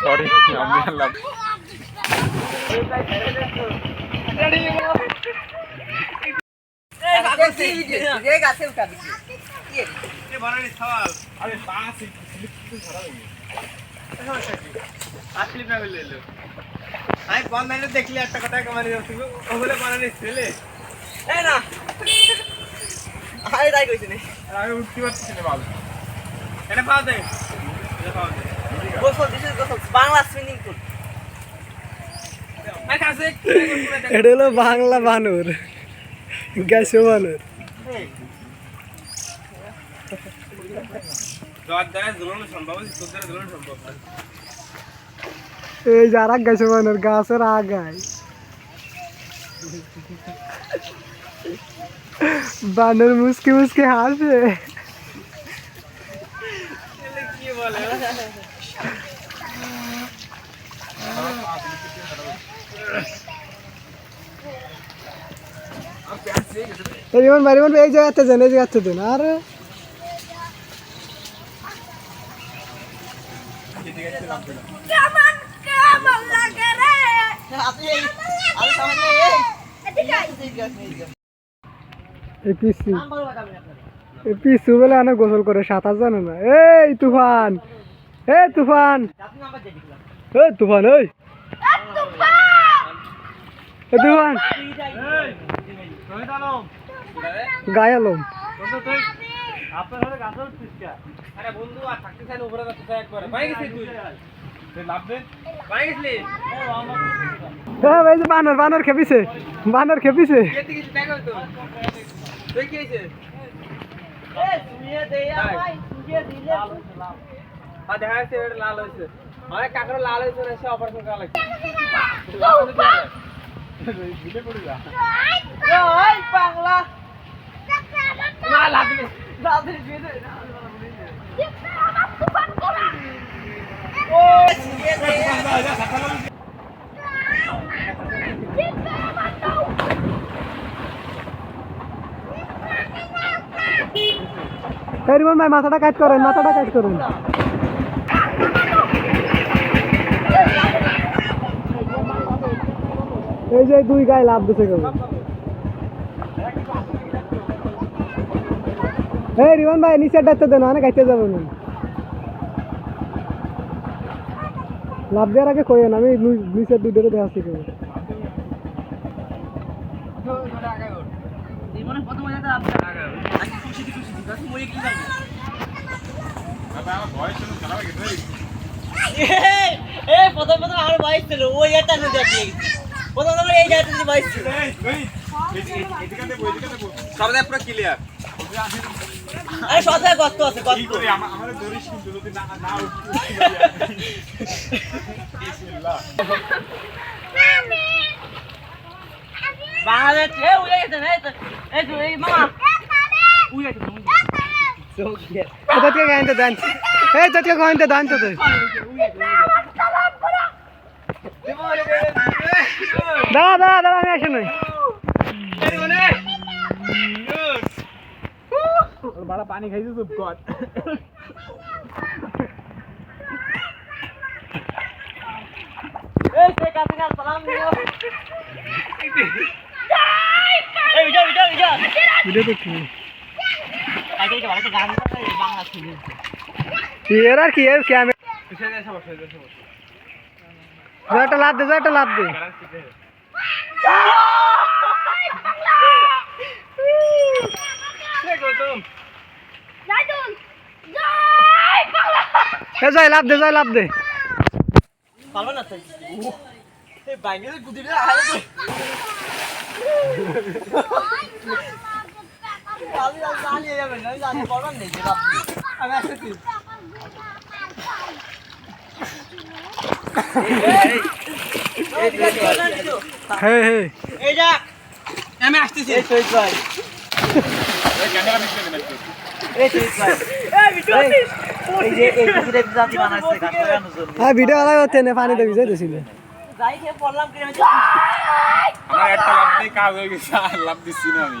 Sorry আমি আনলাম আমি বন্ধ দেখলি একটা কথা মানে ওগুলো বানানি ছেলে আর আমি উঠতে পারছি না বাল এটা পাওয়া যায় পাওয়া যায় বাংলা এটা হলো বাংলা বানর গেছে বানর। এই যারা গেছে বানর, গাছের আগায়। বানর মুসকে মুসকে হাসে। রিমন ভাই রিমন ভাই, এই জায়গাতে দেন এই জায়গাতে দেন আর কেমন কেমন লাগে রে? এদিকে আয়। এই পিসি। পিসু বলে অনেক গোসল করে, সাঁতার জানে না। এই তুফান এই তুফান। এ তুফান! এই। তুফান। গায়ে আলম। বানর বানর খেপিছে। বানর খেপিছে। দেখা যাচ্ছে এটা লাল হয়েছে অনেক কাকারও লাল হয়েছে না সে অপারেশন করা লাগছে লাল হলে কি হবে? ভিড়ে পড়ে যা। না, লাভ দিবি। আমার তুফান করা। জিতবে আমার নৌ। এই রিমন ভাই, মাথাটা কাট করেন, মাথাটা কাট করেন। এই যে দুই গায়ে লাভ দিছে কেউ। এই রিমন ভাই, নিচের ডাকতে দেন, অনেক গাইতে যাব না লাভ দেওয়ার আগে কইেন আমি নিচের দুইটাকে দেখাচ্ছি কেউ। আমার ভয় ছিল খেলা হয়ে গেছে। এই প্রথম প্রথম আমার বয়স ছিল ওই একটা নদী আছে প্রথম প্রথম এই জায়গাটা নিয়ে বয়স ছিল। সব দেখ পুরো ক্লিয়ার আরে জায়গায় গর্ত আছে কি গর্ত করি? আমা- আমাদের ধরিস কিন্তু যদি না না বিসমিল্লাহ। বাংলাদেশ উড়ে গেছে না কোথা থেকে গাইতে দেন? এই গাইতে দেন তো তুই? দাঁড়া দাঁড়া দাঁড়া আমি আসে নই। বাড়া পানি খাইছে চুপ কর এই সে কাছে কাছে সালাম দিও এই ভিডিও ভিডিও ভিডিও এর আর কি এর ক্যামেরা একটা লাভ দে একটা লাভ দে। যাই লাভ দে যাই লাভ দে। পারবে না তাই এই বাইরে গুদিটা আরে তো আমি আসতেছি। হ্যাঁ ভিডিও আলাই হতে নে পানিতে দিছিল যাই খেয়ে পড়লাম কি আমার একটা লাভ দিয়ে কাজ হয়ে গেছে আর লাভ দিচ্ছি না আমি।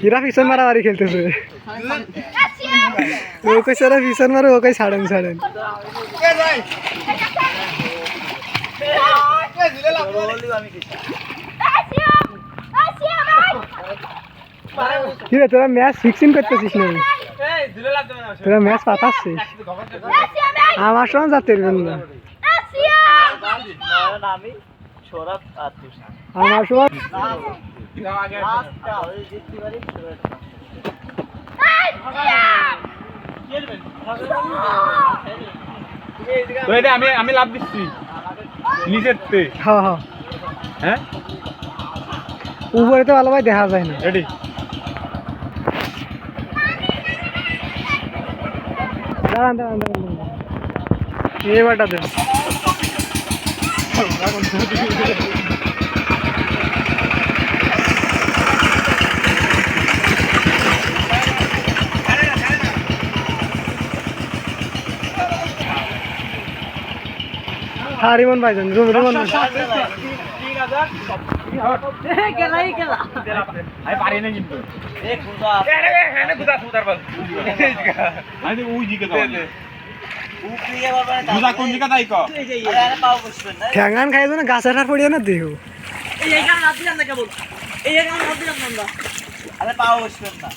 কিরা পিছন মারামারি খেলতেছে? ও কইছে ওরা পিছন মারে ও কই ছাড়েন ছাড়েন। কি রে তোরা ম্যাচ ফিক্সিং করতেছিস না তোরা ম্যাচ পাতাচ্ছিস? আমার সঙ্গে যাতে না। না আমি সৌরভ আর আমার আমি আমি লাভ দিচ্ছি। নিচের তে হ্যাঁ হ্যাঁ। হ্যাঁ? উপরে তো ভালো ভাই দেখা যায় না। রেডি দাঁড়ান দাঁড়ান দাঁড়ান দাঁড়ান। এবারটা দেন। হ্যাঁ রিমন ভাইজান রুম রিমন ভাই গেলাই গেলা আমি পারি না কিন্তু এ খুদা এখানে গুদা সুদার বল আমি ওই দিকে যাব উপরিয়ে বাবা বুঝা কোন দিকে তাই কো এই যে আরে পাও বসবেন না ঠ্যাঙ্গান খাই না গাছের হার পড়িয়ে না দেহ? এই এখানে নাম দিলাম না কেবল? এই এখানে নাম দিলাম না আরে পাও বসবেন না।